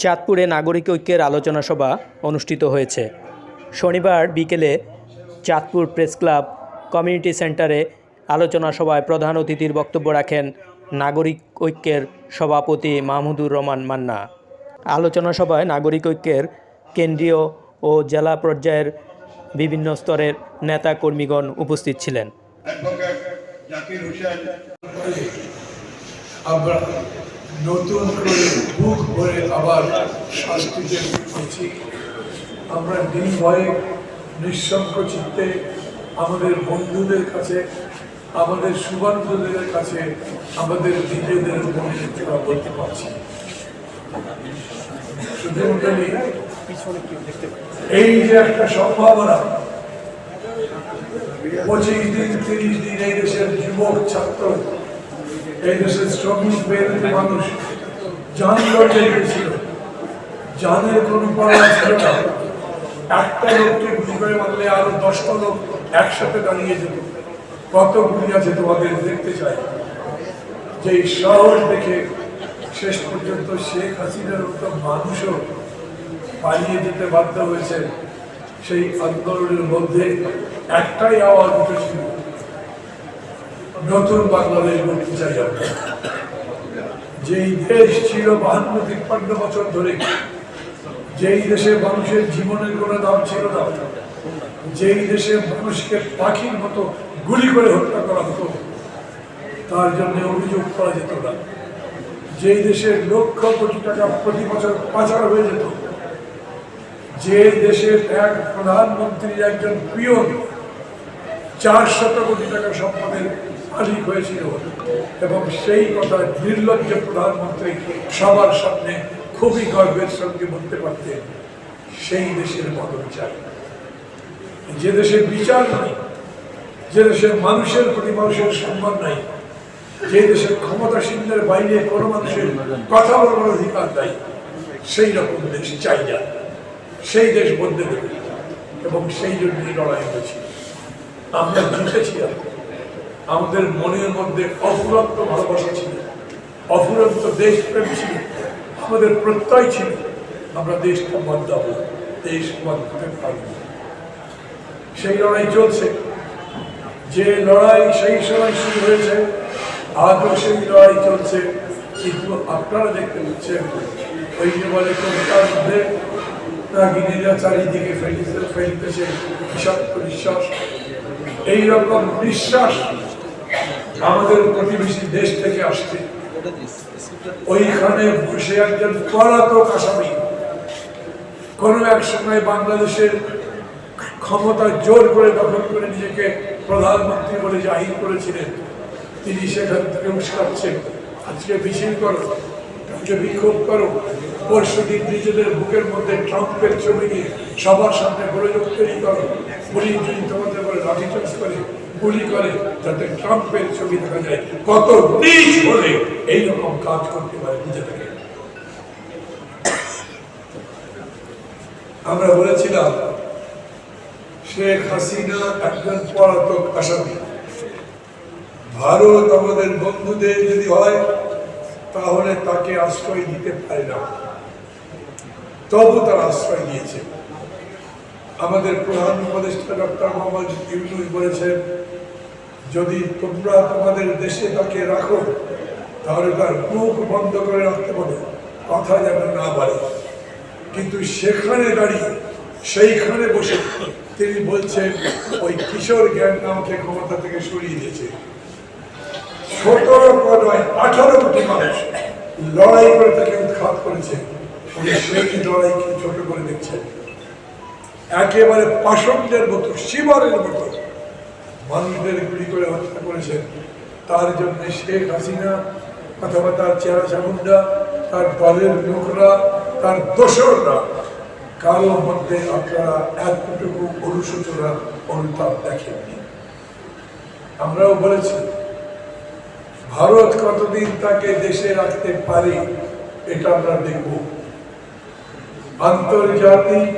চাঁদপুরে নাগরিক ঐক্যের আলোচনা সভা অনুষ্ঠিত হয়েছে। শনিবার বিকেলে চাঁদপুর প্রেস ক্লাব কমিউনিটি সেন্টারে আলোচনা সভায় প্রধান অতিথির বক্তব্য রাখেন নাগরিক ঐক্যের সভাপতি মাহমুদুর রহমান মান্না। আলোচনা সভায় নাগরিক ঐক্যের কেন্দ্রীয় ও জেলা পর্যায়ের বিভিন্ন স্তরের নেতা কর্মীগণ উপস্থিত ছিলেন। নতুন করে বুক ভরে আবার শাস্তিতে ফিরছি আমরা নির্ভয়ে, নিঃসঙ্ক চিত্তে আমাদের বন্ধুদের কাছে, আমাদের সুবন্ধুদের কাছে, আমাদের নিজেদের মনে বলতে পারছি এই যে একটা সম্ভাবনা, পঁচিশ দিন, তিরিশ দিন এই দেশের যুবক, ছাত্র এই দেশের শ্রমিক মেহনতি মানুষ জান লড়তে গিয়েছিল জানের কোনো পড়া ছিল না, একটা লোককে গুলি করে মারলে আরও দশটা লোক একসাথে দাঁড়িয়ে যেত। কত গুলি আছে তোমাদের দেখতে চাই। যে শহর দেখে শেষ পর্যন্ত শেখ হাসিনার মতো মানুষও পালিয়ে যেতে বাধ্য হয়েছে সেই আন্দোলনের মধ্যে একটাই আওয়াজ উঠেছিল নতুন বাংলাদেশ গড়তে চাই আমরা। যেই দেশ ছিল বাহান্ন তিপ্পান্ন বছর ধরে, যেই দেশে মানুষের জীবনের কোনো দাম ছিল না, যেই দেশে মানুষকে পাখির মতো গুলি করে হত্যা করা হতো, তার জন্য অভিযোগ করা যেত না। যেই দেশের লক্ষ কোটি টাকা প্রতি বছর পাচার হয়ে যেত যে দেশের এক প্রধানমন্ত্রীর একজন প্রিয় চার শত কোটি টাকা সম্পদের মালিক হয়েছিল এবং সেই কথা নির্লজ্জ প্রধানমন্ত্রী সবার সামনে খুবই গর্বের সঙ্গে বলতে পারতেন, সেই দেশের বদল চাই যে দেশে বিচার নাই, যে দেশের মানুষের প্রতি মানুষের সম্মান নাই, যে দেশের ক্ষমতাসীনদের বাইরে কোনো মানুষের কথা বলার অধিকার নাই, সেই রকম দেশ চাই না। সেই দেশ বদলে দেবে এবং সেই জন্যই লড়াই হয়েছে আমরা জিতেছিলাম আমাদের মনের মধ্যে অফুরন্ত ভালোবাসা ছিল। অফুরন্ত দেশপ্রেম ছিল। আমাদের প্রত্যয় ছিল। আমরা দেশটা বদলাবো দেশ পারব সেই লড়াই চলছে। যে লড়াই সেই সময় শুরু হয়েছে, আজও সেই লড়াই চলছে। কিন্তু আপনারা দেখতে পাচ্ছেন, ওই যে বলে কবিতার মধ্যে নাগিনীরা চারিদিকে ফেলিতে ফেলিতেছে বিষাক্ত নিঃশ্বাস। এইরকম নিঃশ্বাস আমাদের প্রতিবেশী দেশ থেকে আসছে। ওইখানে বসে একজন পলাতক আসামি। কোন এক সময় বাংলাদেশের ক্ষমতা জোর করে দখল করে নিজেকে প্রধানমন্ত্রী বলে জাহির করেছিলেন। তিনি সেখান থেকে উস্কাচ্ছেন। আজকে মিছিল করো আজকে বিক্ষোভ করো। পরশু দিন নিজেদের বুকের মধ্যে ট্রাম্পের ছবি নিয়ে সবার সামনে গোলযোগ তৈরি করো। পুলিশ যদি তোমাদের বলে লাঠিচার্জ করে গুলি করে যাতে ট্রাম্পের ছবি দেখা যায়। কত নিজ হলে এইরকম কাজ করতে পারে নিজে থেকে। আমরা বলেছিলাম, শেখ হাসিনা একজন পলাতক আসামি। ভারত আমাদের বন্ধুদের যদি হয়, তাহলে তাকে আশ্রয় দিতে পারে না। তবু তার আশ্রয় দিয়েছে আমাদের প্রধান উপদেষ্টা ডক্টর মোহাম্মদ ইউনুস বলেছেন যদি তোমরা তোমাদের দেশে তাকে রাখো, তাহলে তার মুখ বন্ধ করে রাখতে পারো, কথা যেন না বাড়ে। কিন্তু সেখানে দাঁড়িয়ে, সেইখানে বসে তিনি বলছেন, ওই কিশোর জ্ঞান আমাকে ক্ষমতা থেকে সরিয়ে দিয়েছে। সতেরো নয়, আঠারো কোটি মানুষ লড়াই করে তাকে উৎখাত করেছে। উনি সেই লড়াইকে ছোট করে দেখছেন। একেবারে পাষণ্ডের মতো, শিবরের মতো। মানুষদের গুলি করে হত্যা করেছেন তার জন্য শেখ হাসিনা, অথবা তার চেহারা চামুন্ডা তার দলের লোকরা, তার দোসররা, কারও মধ্যে আপনারা এতটুকু অনুশোচনা, অনুতাপ দেখেননি। আমরাও বলেছি, ভারত কতদিন তাকে দেশে রাখতে পারে, এটা আমরা দেখব। আন্তর্জাতিক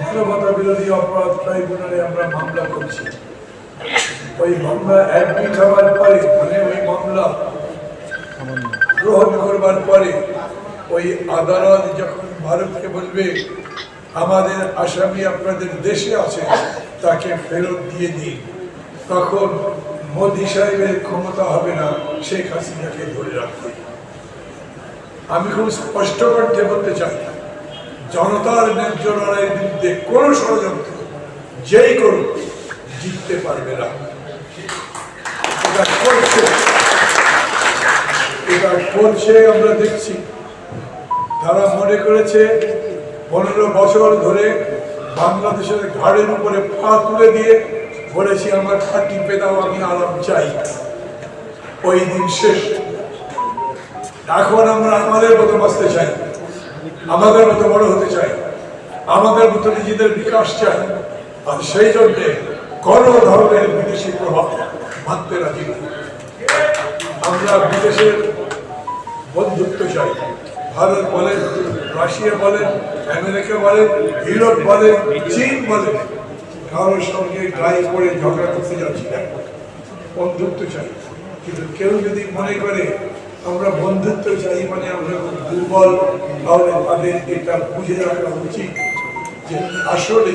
মানবতা বিরোধী অপরাধ ট্রাইব্যুনালে আমরা মামলা করছি। ওই মামলা অ্যাডমিট হওয়ার পরে মানে ওই মামলা গ্রহণ করবার পরে, ওই আদালত যখন ভারতকে বলবে, আমাদের আসামি আপনাদের দেশে আছে, তাকে ফেরত দিয়ে দিন। তখন মোদী সাহেবের ক্ষমতা হবে না, শেখ হাসিনাকে ধরে রাখতে। আমি খুব স্পষ্ট কণ্ঠে বলতে চাই, জনতার ন্যায্য লড়াইয়ের বিরুদ্ধে কোন ষড়যন্ত্র যেই করুক, জিততে পারবে না। এটা করছে এটা করছে আমরা দেখছি। তারা মনে করেছে, পনেরো বছর ধরে বাংলাদেশের ঘাড়ের উপরে পা তুলে দিয়ে বলেছি, আমার পা টিপে দাও, আমি আরাম চাই। ওই দিন শেষ। এখন আমরা আমাদের মতো বাঁচতে চাই, আমাদের মতো বড় হতে চাই, আমাদের মতো নিজেদের বিকাশ চাই। আর সেই জন্যে কোনো ধরনের বিদেশি প্রভাব মানতে রাজি আমরা বিদেশের বন্ধুত্ব চাই। ভারত বলেন, রাশিয়া বলেন, আমেরিকা বলেন, ইউরোপ বলেন, চীন বলেন, কারোর সঙ্গে গায়ে করে ঝগড়া করতে যাচ্ছি না। বন্ধুত্ব চাই। কিন্তু কেউ যদি মনে করে, আমরা বন্ধুত্ব চাই মানে আমরা খুব দুর্বল, তাহলে তাদের এটা বুঝে রাখা উচিত যে আসলে